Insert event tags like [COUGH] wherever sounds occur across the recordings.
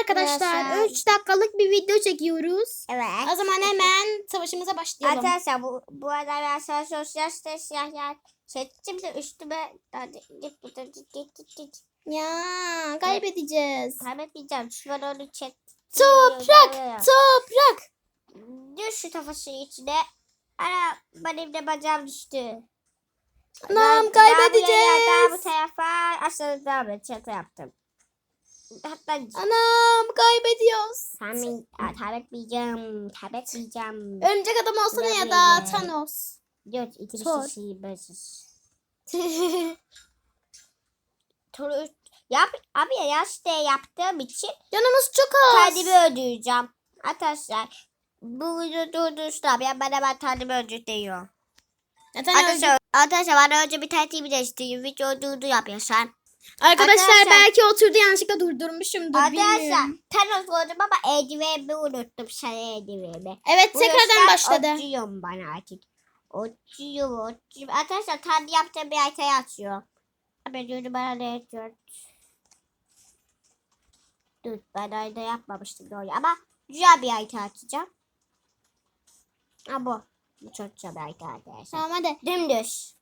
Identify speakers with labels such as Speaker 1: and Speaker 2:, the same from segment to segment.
Speaker 1: arkadaşlar.
Speaker 2: Arkadaşlar.
Speaker 1: 3 dakikalık bir video çekiyoruz.
Speaker 2: Evet.
Speaker 1: O zaman hemen savaşımıza başlayalım.
Speaker 2: Arkadaşlar bu, bu arada ben sana sosyal siyah yer seçtim de üstüme hadi git git git git git git.
Speaker 1: Ya kaybedeceğiz.
Speaker 2: Kaybetmeyeceğim. Şu an onu çek.
Speaker 1: Toprak, toprak.
Speaker 2: Düş şu tafasının içine. Ana benim de bacağım düştü.
Speaker 1: Anam
Speaker 2: Ben- Daha bu
Speaker 1: kaybedeceğiz.
Speaker 2: tarafa aşağı devam et. Yaptım. Hatta
Speaker 1: Anam kaybediyoruz.
Speaker 2: Tahmin, Aa, kaybetmeyeceğim. Kaybetmeyeceğim.
Speaker 1: Örümcek adam olsana ya da
Speaker 2: Kaybedeceğiz.
Speaker 1: Thanos.
Speaker 2: Dört, iki, bir,
Speaker 1: Sor.
Speaker 2: beş. [LAUGHS] Turu, yap, abi ya yaşta yaptığım için
Speaker 1: Canımız çok az.
Speaker 2: kendimi öldüreceğim. Arkadaşlar bu video durduruşta abi ya bana ben kendimi öldürtüyor.
Speaker 1: Zaten öldü-
Speaker 2: Arkadaşlar, arkadaşlar bana önce bir tertibi değiştireyim. Video durdu yapıyorsan.
Speaker 1: Arkadaşlar,
Speaker 2: Arkadaşlar-
Speaker 1: belki oturdu yanlışlıkla durdurmuşumdur.
Speaker 2: Arkadaşlar
Speaker 1: bilmiyorum.
Speaker 2: Thanos oldum ama eldivenimi unuttum. Sana eldivenimi.
Speaker 1: Evet
Speaker 2: Bu
Speaker 1: tekrardan
Speaker 2: yüzden
Speaker 1: başladı.
Speaker 2: Oturuyorum bana artık. Oturuyorum, oturuyorum. Arkadaşlar kendi yaptığım bir haritayı açıyor. Ben diyorum bana ne yapıyor? Dur ben harita yapmamıştım doğru ama güzel bir harita açacağım. Ha bu. Bu çok güzel bir harita arkadaşlar.
Speaker 1: Tamam hadi.
Speaker 2: Dümdüz.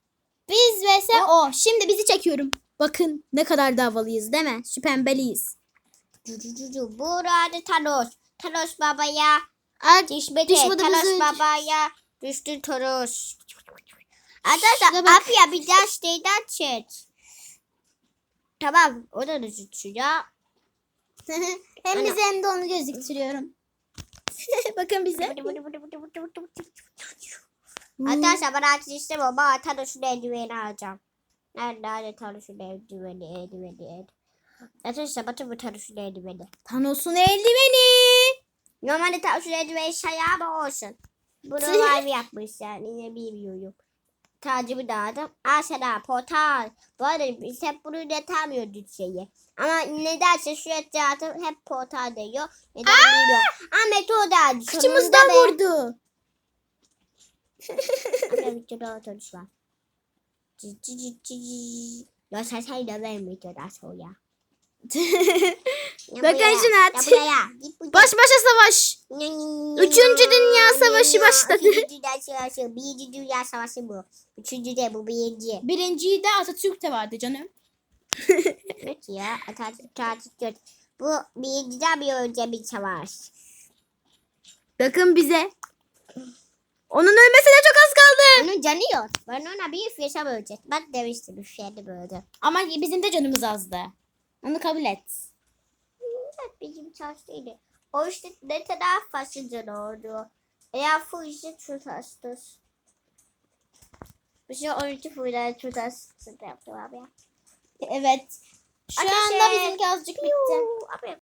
Speaker 1: Biz vs o. Şimdi bizi çekiyorum. Bakın ne kadar da havalıyız değil mi? Şu pembeliyiz.
Speaker 2: Cu cu cu cu. Burada Thanos. Thanos babaya
Speaker 1: Ay,
Speaker 2: düşmedi. Thanos babaya düştü Thanos. Arkadaşlar abi ya bir daha şeyden çek. Tamam o da düşüyor. [LAUGHS]
Speaker 1: hem bize hem de onu gözüktürüyorum. [LAUGHS] Bakın bize.
Speaker 2: Arkadaşlar ben artık istemiyorum ama Thanos'un eldiveni alacağım. Nerede Thanos'un eldiveni eldiveni eldiveni. Arkadaşlar bakın bu Thanos'un eldiveni.
Speaker 1: Thanos'un eldiveni.
Speaker 2: Normalde Thanos'un eldiveni şey ama olsun. Bunu mavi yapmış yani yine bilmiyorum. Tacımı da aldım. Aa sana portal. Bu arada biz hep bunu üretemiyorduk şeyi. Ama nedense şu etrafı hep portal diyor. Neden bilmiyorum. Ahmet o da.
Speaker 1: Kıçımızdan vurdu.
Speaker 2: Burada videoda otobüs var. Cı cı cı cı. Ya sen sen de benim videoda sonra. Ya [LAUGHS]
Speaker 1: Bakın
Speaker 2: buraya,
Speaker 1: şuna.
Speaker 2: Ya buraya. Git buraya.
Speaker 1: Baş başa savaş. Üçüncü Dünya Savaşı başladı.
Speaker 2: Üçüncü Dünya Savaşı. Birinci Dünya Savaşı bu. Üçüncü de bu birinci.
Speaker 1: Birinciyi de Atatürk'te vardı canım. [LAUGHS]
Speaker 2: Evet ya. Atatürk Atatürk. Bu birinciden bir önce bir savaş.
Speaker 1: Bakın bize. Onun ölmesine çok az kaldı.
Speaker 2: Onun canı yok. Ben ona bir üflesem ölecek. Ben demiştim üfledim böyle.
Speaker 1: Ama bizim de canımız azdı. Onu kabul et.
Speaker 2: Evet bizim çalıştıydı. O işte ne kadar fazla canı oldu. Eğer full işte tutastık. Bir şey 12 full tutastık yaptım abi.
Speaker 1: Evet. Şu
Speaker 2: Ateş
Speaker 1: anda bizimki azıcık bitti.
Speaker 2: Yuu, Abi